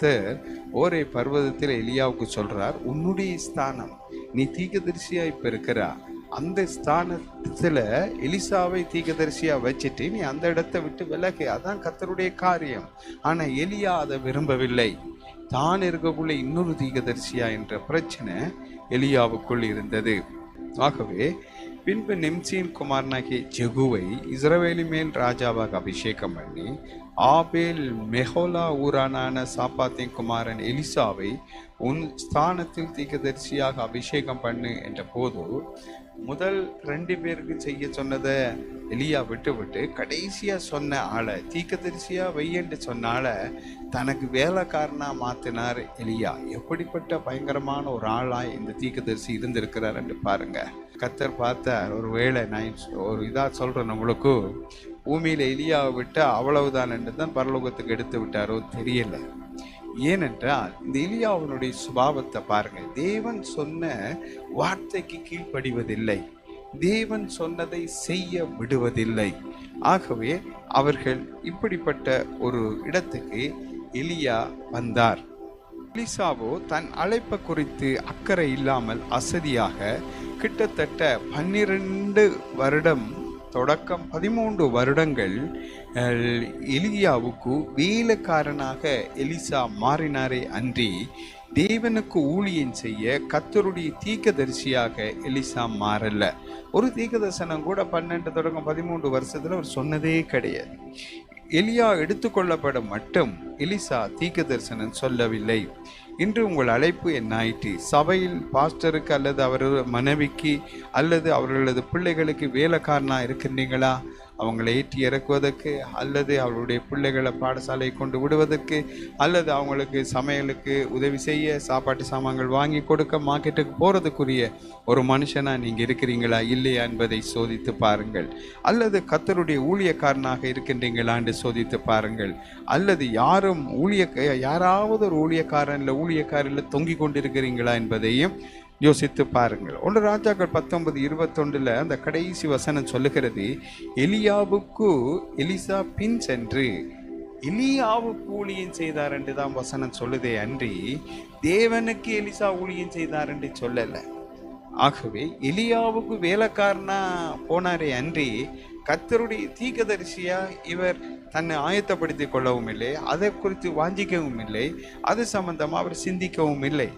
கர்த்தர் ஓரே பர்வதத்தில் எலியாவுக்கு சொல்றார் உன்னுடைய ஸ்தானம். நீ தீக்கதரிசியா இப்ப இருக்கிறா அந்த ஸ்தானத்துல எலிசாவை தீக்கதரிசியா வச்சுட்டு நீ அந்த இடத்தை விட்டு விலகு. அதான் கர்த்தருடைய காரியம். ஆனா எலியா அதை விரும்பவில்லை. தான் இருக்கக்குள்ள இன்னொரு தீக்கதரிசியா என்ற பிரச்சனை எலியாவுக்குள் இருந்தது. ஆகவே பின்பு நிம்சியின் குமாரனாகிய ஜெகுவை இஸ்ரவேலி மேல் ராஜாவாக அபிஷேகம் பண்ணி ஆபேல் மெஹோலா ஊரானான சாப்பாத்தின் குமாரன் எலிசாவை உன் ஸ்தானத்தில் தீர்க்கதரிசியாக அபிஷேகம் பண்ணு என்ற போது முதல் ரெண்டு பேருக்கு செய்ய சொன்னதை எலியா விட்டு விட்டு கடைசியாக சொன்ன ஆளை தீக்கதரிசியாக வையஎன்று சொன்னால தனக்கு வேலைக்காரனாக மாற்றினார் எலியா. எப்படிப்பட்ட பயங்கரமான ஒரு ஆளாக இந்த தீக்கதரிசி இருந்திருக்கிறார் என்று பாருங்க. கத்தர் பார்த்தார் ஒரு வேளை நான் ஒரு இதாக சொல்கிறேன் நம்மளுக்கு பூமியில் எலியாவை விட்டு அவ்வளவுதான் என்று தான் பரலோகத்துக்கு எடுத்து விட்டாரோ தெரியல. ஏனென்றால் இந்த எலியாவினுடைய சுபாவத்தை பாருங்க தேவன் சொன்ன வார்த்தைக்கு கீழ்ப்படிவதில்லை. தேவன் சொன்னதை செய்ய விடுவதில்லை. ஆகவே அவர்கள் இப்படிப்பட்ட ஒரு இடத்துக்கு எலியா வந்தார். எலிசாவோ தன் அழைப்பை குறித்து அக்கறை இல்லாமல் அசதியாக கிட்டத்தட்ட பன்னிரண்டு வருடம் தொடக்கம் பதிமூன்று வருடங்கள் எலியாவுக்கு வேலைக்காரனாக எலிசா மாறினாரே அன்றி தேவனுக்கு ஊழியம் செய்ய கத்தருடைய தீக்கதரிசியாக எலிசா மாறல. ஒரு தீக்கதர்சனம் கூட பன்னெண்டு தொடக்கம் பதிமூன்று வருஷத்துல அவர் சொன்னதே கிடையாது. எலியா எடுத்துக்கொள்ளப்பட மட்டும் எலிசா தீக்க தரிசனம் சொல்லவில்லை. இன்று உங்கள் அழைப்பு என்னாயிற்று சபையில் பாஸ்டருக்கு அல்லது அவரது மனைவிக்கு அல்லது அவர்களது பிள்ளைகளுக்கு வேலைக்காரனாக இருக்கின்றீங்களா அவங்களை ஏற்றி இறக்குவதற்கு அல்லது அவருடைய பிள்ளைகளை பாடசாலை கொண்டு விடுவதற்கு அல்லது அவங்களுக்கு சமையலுக்கு உதவி செய்ய சாப்பாட்டு சாமான்கள் வாங்கி கொடுக்க மார்க்கெட்டுக்கு போகிறதுக்குரிய ஒரு மனுஷனாக நீங்கள் இருக்கிறீங்களா இல்லையா என்பதை சோதித்து பாருங்கள். அல்லது கத்தருடைய ஊழியக்காரனாக இருக்கின்றீங்களான்னு சோதித்து பாருங்கள். அல்லது யாரும் ஊழிய யாராவது ஒரு ஊழியக்காரன் இல்லை ஊழியக்காரில் தொங்கிக் கொண்டிருக்கிறீங்களா என்பதையும் யோசித்து பாருங்கள். ஒன்று ராஜாக்கள் பத்தொன்பது இருபத்தொன்றில் அந்த கடைசி வசனம் சொல்லுகிறது எலியாவுக்கு எலிசா பின் சென்று எலியாவுக்கு ஊழியம் செய்தார் என்று தான் வசனம் சொல்லுதே அன்றி தேவனுக்கு எலிசா ஊழியம் செய்தார் என்று சொல்லலை. ஆகவே எலியாவுக்கு வேலைக்காரனா போனாரே அன்றி கர்த்தருடைய தீர்க்கதரிசியா இவர் தன்னை ஆயத்தப்படுத்திக் கொள்ளவும் இல்லை அதை குறித்து வாஞ்சிக்கவும் இல்லை அது சம்பந்தமாக அவர் சிந்திக்கவும் இல்லை.